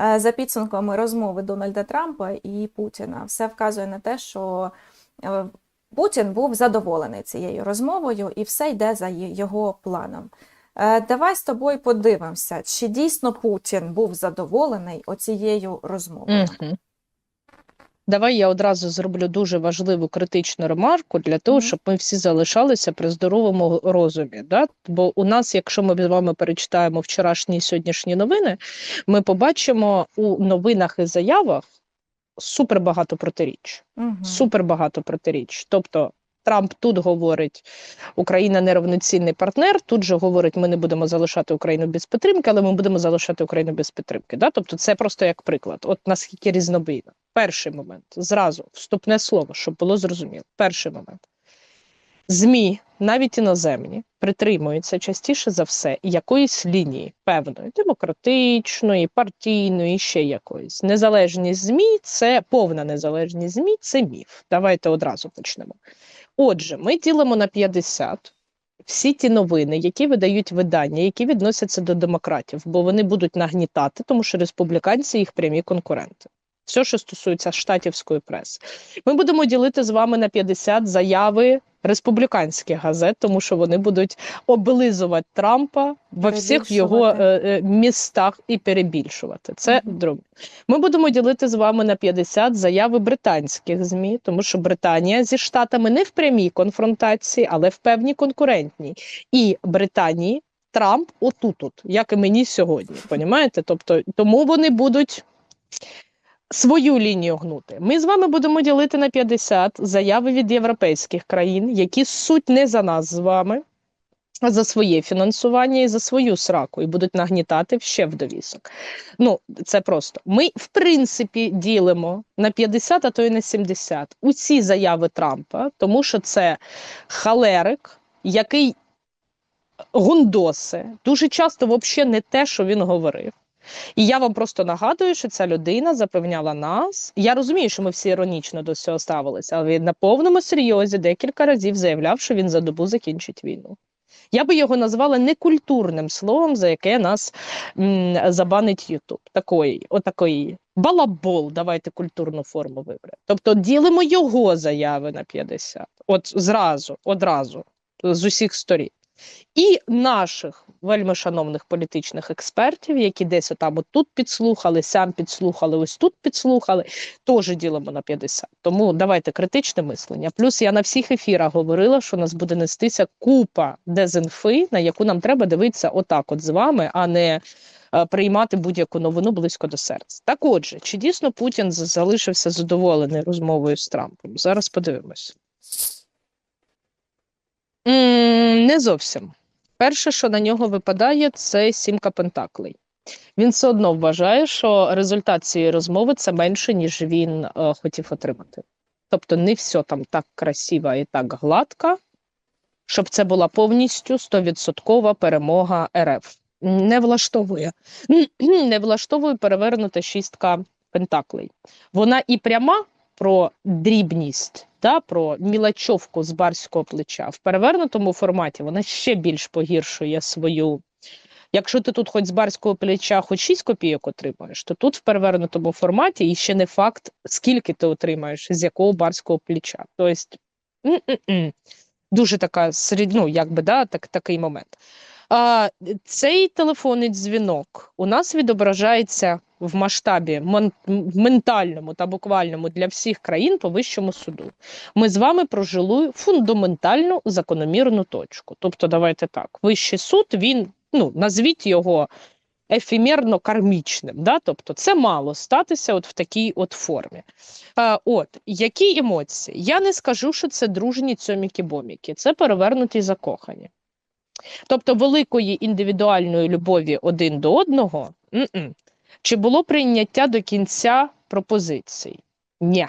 Е, За підсумками розмови Дональда Трампа і Путіна, все вказує на те, що е, Путін був задоволений цією розмовою, і все йде за його планом. Е, Давай з тобою подивимося, чи дійсно Путін був задоволений оцією розмовою. Угу. Давай я одразу зроблю дуже важливу критичну ремарку для того, щоб ми всі залишалися при здоровому розумі. Да? Бо у нас, якщо ми з вами перечитаємо вчорашні і сьогоднішні новини, ми побачимо у новинах і заявах супер багато протиріч. Мгм. Супер багато протиріч. Тобто Трамп тут говорить, Україна неравноцінний партнер. Тут же говорить, ми не будемо залишати Україну без підтримки, але ми будемо залишати Україну без підтримки. Да? Тобто, це просто як приклад. От наскільки різнобійно. Перший момент зразу вступне слово, щоб було зрозуміло. Перший момент. ЗМІ, навіть іноземні, притримуються частіше за все якоїсь лінії певної, демократичної, партійної, ще якоїсь. Незалежність ЗМІ це повна незалежність ЗМІ, це міф. Давайте одразу почнемо. Отже, ми ділимо на 50 всі ті новини, які видають видання, які відносяться до демократів, бо вони будуть нагнітати, тому що республіканці їх прямі конкуренти. Все, що стосується штатівської преси, ми будемо ділити з вами на 50 заяви республіканських газет, тому що вони будуть облизувати Трампа во всіх його е, е, містах і перебільшувати. Це Мгм. друге. Ми будемо ділити з вами на 50 заяви британських змі, тому що Британія зі штатами не в прямій конфронтації, але в певній конкурентній. І Британії Трамп отут, от, як і мені сьогодні. Понімаєте? Тобто, тому вони будуть. Свою лінію гнути. Ми з вами будемо ділити на 50 заяви від європейських країн, які суть не за нас з вами, а за своє фінансування і за свою сраку, і будуть нагнітати ще в довісок. Ну, це просто. Ми, в принципі, ділимо на 50, а то й на 70 усі заяви Трампа, тому що це халерик, який гундосе, дуже часто взагалі не те, що він говорив. І я вам просто нагадую, що ця людина запевняла нас. Я розумію, що ми всі іронічно до цього ставилися, але він на повному серйозі декілька разів заявляв, що він за добу закінчить війну. Я би його назвала некультурним словом, за яке нас м, забанить Ютуб. Такої, отакої. Балабол, давайте культурну форму виберемо. Тобто ділимо його заяви на 50. От зразу, одразу, з усіх сторін. І наших вельми шановних політичних експертів, які десь отам тут підслухали, сам підслухали, ось тут підслухали, теж ділимо на 50. Тому давайте критичне мислення. Плюс я на всіх ефірах говорила, що нас буде нестися купа дезінфи, на яку нам треба дивитися отак, от з вами, а не е, приймати будь-яку новину близько до серця. Так отже, чи дійсно Путін залишився задоволений розмовою з Трампом? Зараз подивимось. М, Не зовсім. Перше, що на нього випадає, це сімка пентаклей. Він все одно вважає, що результат цієї розмови це менше, ніж він е, хотів отримати. Тобто не все там так красиво і так гладко, щоб це була повністю стовідсоткова перемога РФ. Не влаштовує. Не влаштовує перевернута шістка пентаклей. Вона і пряма про дрібність, да, про мілачовку з барського плеча. В перевернутому форматі вона ще більш погіршує свою. Якщо ти тут хоч з барського плеча хоч 6 копійок отримаєш, то тут в перевернутому форматі і ще не факт, скільки ти отримаєш, з якого барського плеча. Тобто м-м-м. дуже така ну, якби, да, так, такий момент. А, цей телефонний дзвінок у нас відображається в масштабі ментальному та буквальному для всіх країн по вищому суду. Ми з вами прожили фундаментальну закономірну точку. Тобто, давайте так, вищий суд він, ну, назвіть його ефемерно кармічним. Да? Тобто, це мало статися от в такій от формі. А, от, які емоції? Я не скажу, що це дружні цьоміки-боміки, це перевернуті закохані. Тобто великої індивідуальної любові один до одного. м-м. Чи було прийняття до кінця пропозицій? Ні.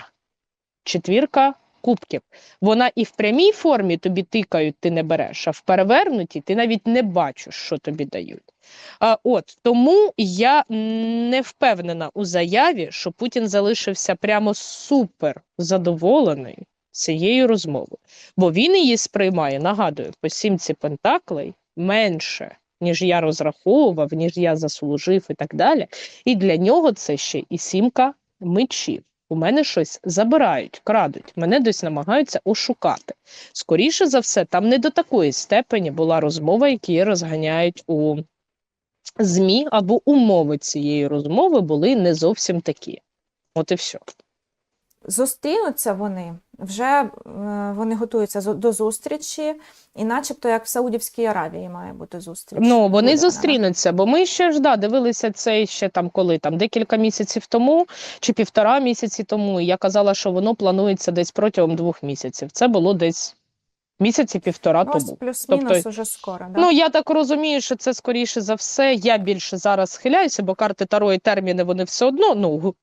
Четвірка кубків. Вона і в прямій формі тобі тикають, ти не береш, а в перевернутій ти навіть не бачиш, що тобі дають. А, от тому я не впевнена у заяві, що Путін залишився прямо супер задоволений цією розмовою, бо він її сприймає, нагадую, по сімці пентаклей менше, ніж я розраховував, ніж я заслужив і так далі. І для нього це ще і сімка мечів. У мене щось забирають, крадуть, мене десь намагаються ошукати. Скоріше за все, там не до такої степені була розмова, які розганяють у ЗМІ, або умови цієї розмови були не зовсім такі. От і все. Зустрінуться вони вже е, вони готуються до зустрічі, і начебто як в Саудівській Аравії має бути зустріч. Ну, вони Буде зустрінуться, бо ми ще ж да, дивилися це ще там коли там декілька місяців тому чи півтора місяці тому. І я казала, що воно планується десь протягом двох місяців. Це було десь місяці півтора Ну, тому. плюс-мінус Тобто, уже скоро. Да? Ну, я так розумію, що це скоріше за все. Я більше зараз схиляюся, бо карти Таро і терміни вони все одно ну,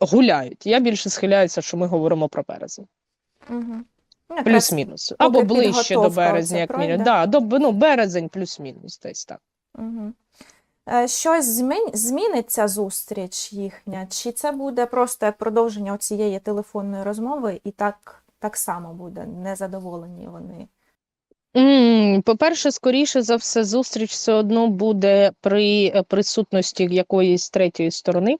гуляють. Я більше схиляюся, що ми говоримо про березень. Угу. Плюс-мінус. Або ближче до березня, як мінімум. Да, до, ну, березень плюс-мінус десь так. Угу. Щось змін... зміниться зустріч їхня, чи це буде просто як продовження цієї телефонної розмови, і так, так само буде незадоволені вони. М, По-перше, скоріше за все, зустріч все одно буде при е, присутності якоїсь третьої сторони.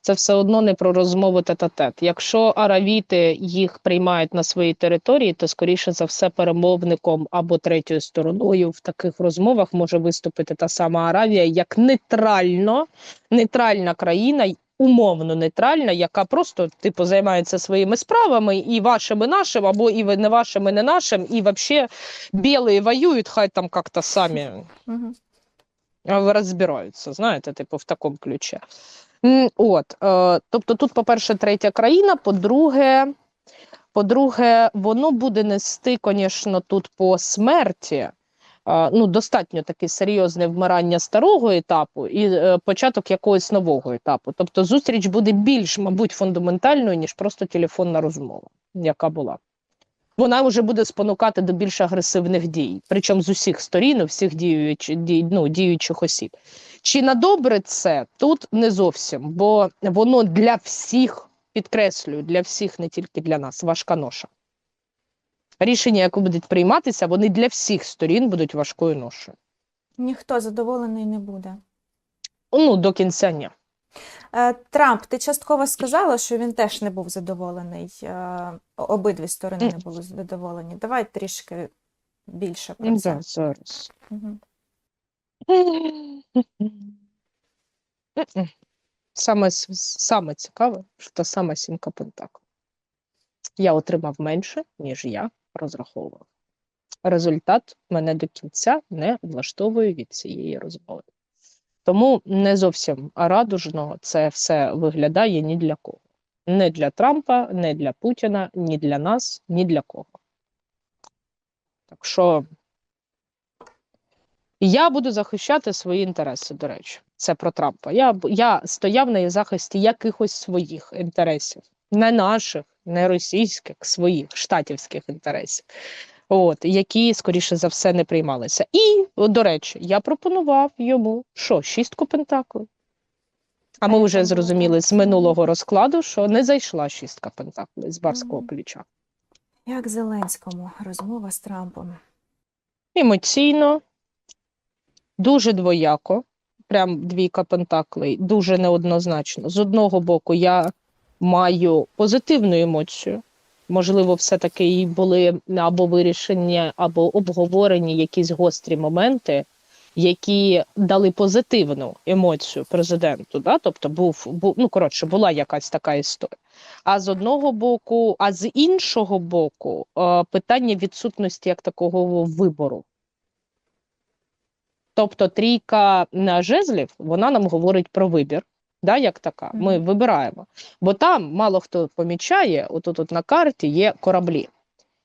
Це все одно не про розмову тет-а-тет. Якщо аравіти їх приймають на своїй території, то скоріше за все перемовником або третьою стороною в таких розмовах може виступити та сама Аравія як нейтрально, нейтральна країна, умовно нейтральна, яка просто типу займається своїми справами і вашими нашим, або і не вашими, не нашим, і взагалі білі воюють, хай там як-то самі розбираються, знаєте, типу, в такому ключі. От, е, тобто тут, по-перше, третя країна, по-друге, по-друге, воно буде нести, звісно, тут по смерті. Ну, достатньо таке серйозне вмирання старого етапу і е, початок якогось нового етапу. Тобто зустріч буде більш, мабуть, фундаментальною, ніж просто телефонна розмова, яка була. Вона вже буде спонукати до більш агресивних дій, причому з усіх сторін, у всіх діюч, дій, ну, діючих осіб. Чи на добре це тут не зовсім, бо воно для всіх, підкреслюю, для всіх, не тільки для нас, важка ноша. Рішення, яке будуть прийматися, вони для всіх сторін будуть важкою ношею. Ніхто задоволений не буде. Ну, до кінця ні. Е, Трамп, ти частково сказала, що він теж не був задоволений. е, Обидві сторони не були задоволені. Давай трішки більше про це. Да, зараз. Угу. Саме, саме цікаве, що та сама сімка Пентаклів. Я отримав менше, ніж я розраховував. Результат мене до кінця не влаштовує від цієї розмови. Тому не зовсім радужно це все виглядає ні для кого. Не для Трампа, не для Путіна, ні для нас, ні для кого. Так що я буду захищати свої інтереси, до речі. Це про Трампа. Я, я стояв на захисті якихось своїх інтересів, не наших, не російських, своїх штатівських інтересів, от, які, скоріше за все, не приймалися. І, до речі, я пропонував йому що, шістку пентаклів. А ми вже зрозуміли з минулого розкладу, що не зайшла шістка пентаклів з барського плеча. Як Зеленському розмова з Трампом. емоційно, дуже двояко, прям двійка пентаклей, дуже неоднозначно. З одного боку, я маю позитивну емоцію. Можливо, все-таки і були або вирішення, або обговорені якісь гострі моменти, які дали позитивну емоцію президенту. Да? Тобто, був, був ну коротше, була якась така історія. А з одного боку, а з іншого боку, е, питання відсутності як такого вибору. Тобто трійка жезлів, вона нам говорить про вибір, да, як така. Ми вибираємо. Бо там мало хто помічає, отут от на карті є кораблі,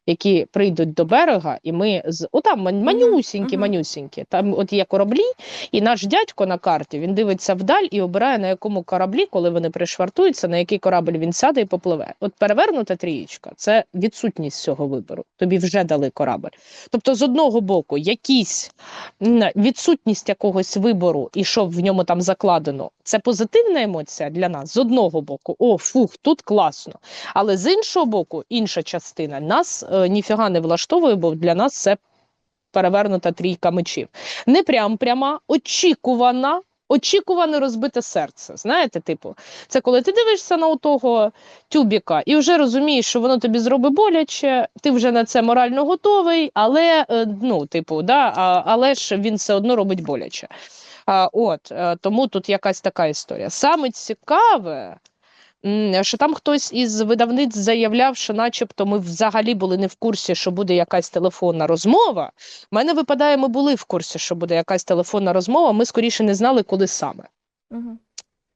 які прийдуть до берега, і ми з отам манюсінькі, манюсінькі. Там от є кораблі, і наш дядько на карті він дивиться вдаль і обирає на якому кораблі, коли вони пришвартуються, на який корабль він сяде і попливе. От перевернута трієчка це відсутність цього вибору. Тобі вже дали корабль. Тобто, з одного боку, якісь відсутність якогось вибору і що в ньому там закладено, це позитивна емоція для нас. З одного боку, о, фух, тут класно. Але з іншого боку, інша частина нас е, ніфіга не влаштовує, бо для нас це перевернута трійка мечів. Не прям пряма, очікувана. Очікуване розбите серце. Знаєте, типу, це коли ти дивишся на того тюбіка і вже розумієш, що воно тобі зробить боляче, ти вже на це морально готовий, але е, ну, типу, да, але ж він все одно робить боляче. А, от, е, тому тут якась така історія. Саме цікаве, що там хтось із видавниць заявляв, що начебто ми взагалі були не в курсі, що буде якась телефонна розмова. У мене випадає, ми були в курсі, що буде якась телефонна розмова, ми скоріше не знали, коли саме. Угу.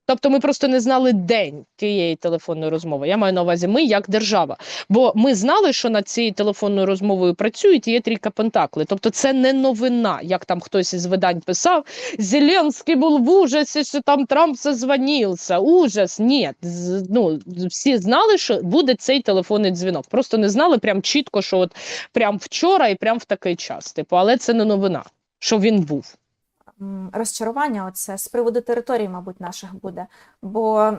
Тобто ми просто не знали день тієї телефонної розмови. Я маю на увазі ми як держава. Бо ми знали, що над цією телефонною розмовою працюють є трійка пентакли. Тобто це не новина, як там хтось із видань писав. Зеленський був в ужасі, що там Трамп созвонився. Ужас. Ні. Ну, всі знали, що буде цей телефонний дзвінок. Просто не знали прям чітко, що от прям вчора і прям в такий час. Типу, але це не новина, що він був. Розчарування оце з приводу територій, мабуть, наших буде. Бо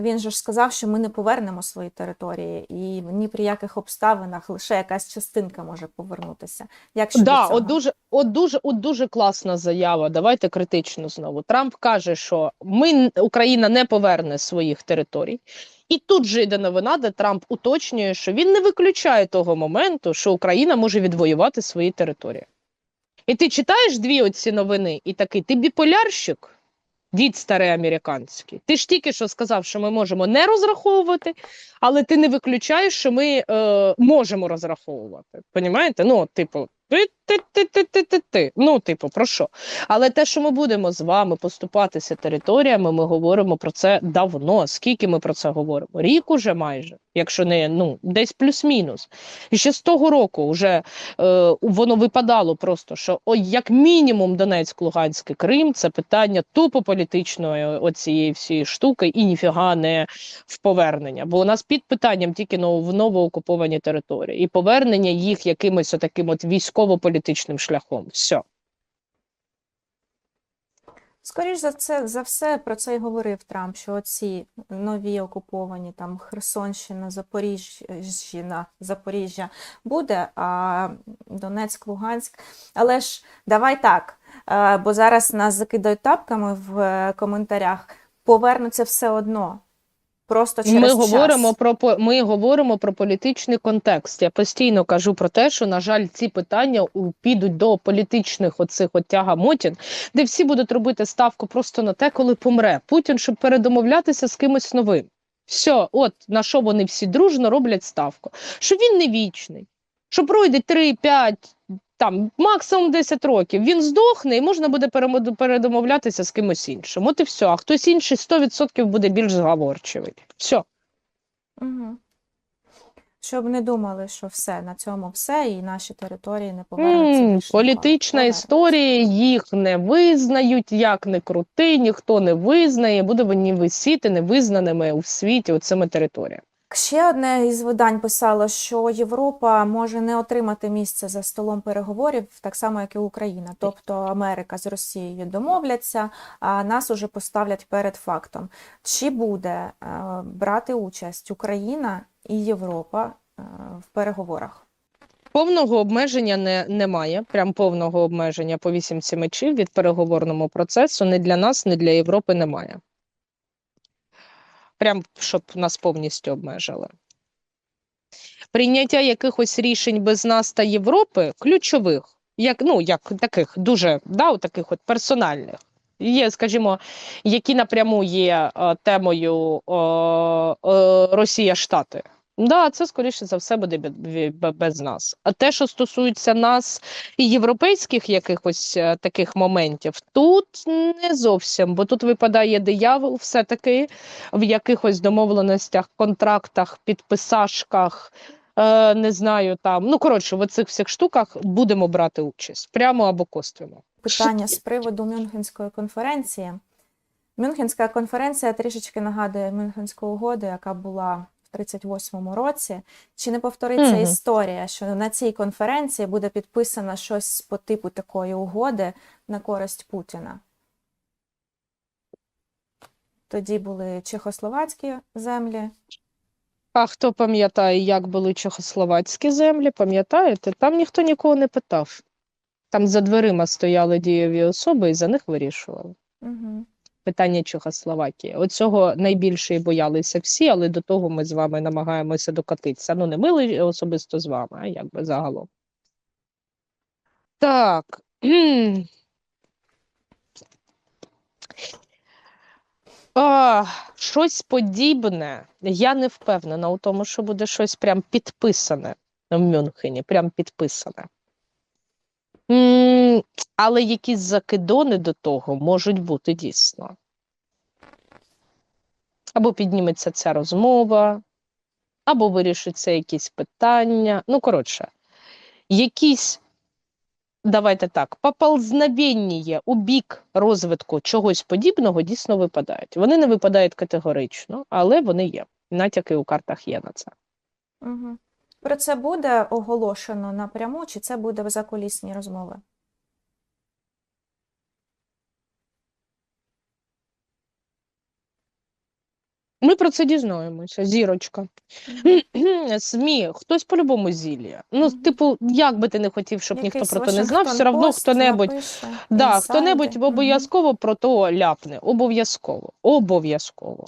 він же ж сказав, що ми не повернемо свої території, і ні при яких обставинах лише якась частинка може повернутися. Як щодо Да, от дуже, от дуже, от дуже класна заява. Давайте критично знову. Трамп каже, що ми Україна не поверне своїх територій. І тут же йде новина, де Трамп уточнює, що він не виключає того моменту, що Україна може відвоювати свої території. І ти читаєш дві оці новини, і такий ти біполярщик від старий американський. Ти ж тільки що сказав, що ми можемо не розраховувати, але ти не виключаєш, що ми е, можемо розраховувати. Понімаєте? Ну, типу, ти, ти, ти, ти, ти, ти, ти. Ну, типу, про що? Але те, що ми будемо з вами поступатися територіями, ми говоримо про це давно. Скільки ми про це говоримо? Рік уже майже, якщо не ну, десь плюс-мінус. І ще з того року вже е, воно випадало просто, що о, як мінімум Донецьк, Луганськ Крим це питання тупо політичної оцієї всієї штуки і ніфіга не в повернення. Бо у нас під питанням тільки в новоокуповані території, і повернення їх якимось таким от військово-політичним шляхом. Все. Скоріш за це за все про це й говорив Трамп, що ці нові окуповані там Херсонщина, Запоріжжя, Запоріжжя буде, а Донецьк, Луганськ. Але ж давай так, бо зараз нас закидають тапками в е, коментарях. Повернуться все одно. Просто через Ми час. говоримо про ми говоримо про політичний контекст. Я постійно кажу про те, що на жаль, ці питання підуть до політичних оцих от тягамотін, де всі будуть робити ставку просто на те, коли помре Путін, щоб передомовлятися з кимось новим. Все, от на що вони всі дружно роблять ставку. Що він не вічний, що пройде 3-5, там максимум 10 років. Він здохне і можна буде передомовлятися з кимось іншим. От і все. А хтось інший 100% буде більш зговорчивий. Все. Угу. Щоб не думали, що все, на цьому все, і наші території не повернуться. Політична Повернуться. історія, їх не визнають, як не крути, ніхто не визнає, буде вони висіти невизнаними у світі оцими територіями. Ще одне із видань писало, що Європа може не отримати місце за столом переговорів, так само як і Україна. Тобто Америка з Росією домовляться, а нас уже поставлять перед фактом. Чи буде е, брати участь Україна і Європа е, в переговорах? Повного обмеження не, немає, прям повного обмеження по вісімці мечів від переговорному процесу не для нас, не для Європи немає. Прям щоб нас повністю обмежили. Прийняття якихось рішень без нас та Європи ключових, як, ну, як таких дуже да, от таких от персональних. Є, скажімо, які напряму є е, темою е, е, Росія-Штати. Да, це скоріше за все буде бе- бе- без нас. А те, що стосується нас і європейських якихось е, таких моментів, тут не зовсім, бо тут випадає диявол все-таки в якихось домовленостях, контрактах, підписашках, е, не знаю там. Ну, коротше, в цих всіх штуках будемо брати участь прямо або косвенно. Питання з приводу Мюнхенської конференції. Мюнхенська конференція трішечки нагадує Мюнхенську угоду, яка була 38-му році. Чи не повториться Мгм. історія, що на цій конференції буде підписано щось по типу такої угоди на користь Путіна? Тоді були чехословацькі землі. А хто пам'ятає, як були чехословацькі землі? Пам'ятаєте? Там ніхто нікого не питав. Там за дверима стояли дієві особи і за них вирішували. Угу. Питання Чехословакії. Оцього найбільше і боялися всі, але до того ми з вами намагаємося докатитися. Ну, не ми особисто з вами, а якби загалом. Так. А, щось подібне. Я не впевнена у тому, що буде щось прям підписане в Мюнхені, прям підписане. М, але якісь закидони до того можуть бути дійсно. Або підніметься ця розмова, або вирішиться якісь питання. Ну, коротше, якісь, давайте так, поползновення у бік розвитку чогось подібного дійсно випадають. Вони не випадають категорично, але вони є. Натяки у картах є на це. Угу. Про це буде оголошено напряму, чи це буде в закулісні розмови? Ми про це дізнаємося. Зірочка. СМІ, хтось по-любому зілля. Ну, типу, як би ти не хотів, щоб ніхто про це не знав, все одно хто-небудь, да, хто-небудь Мгм. обов'язково про то ляпне. Обов'язково. Обов'язково.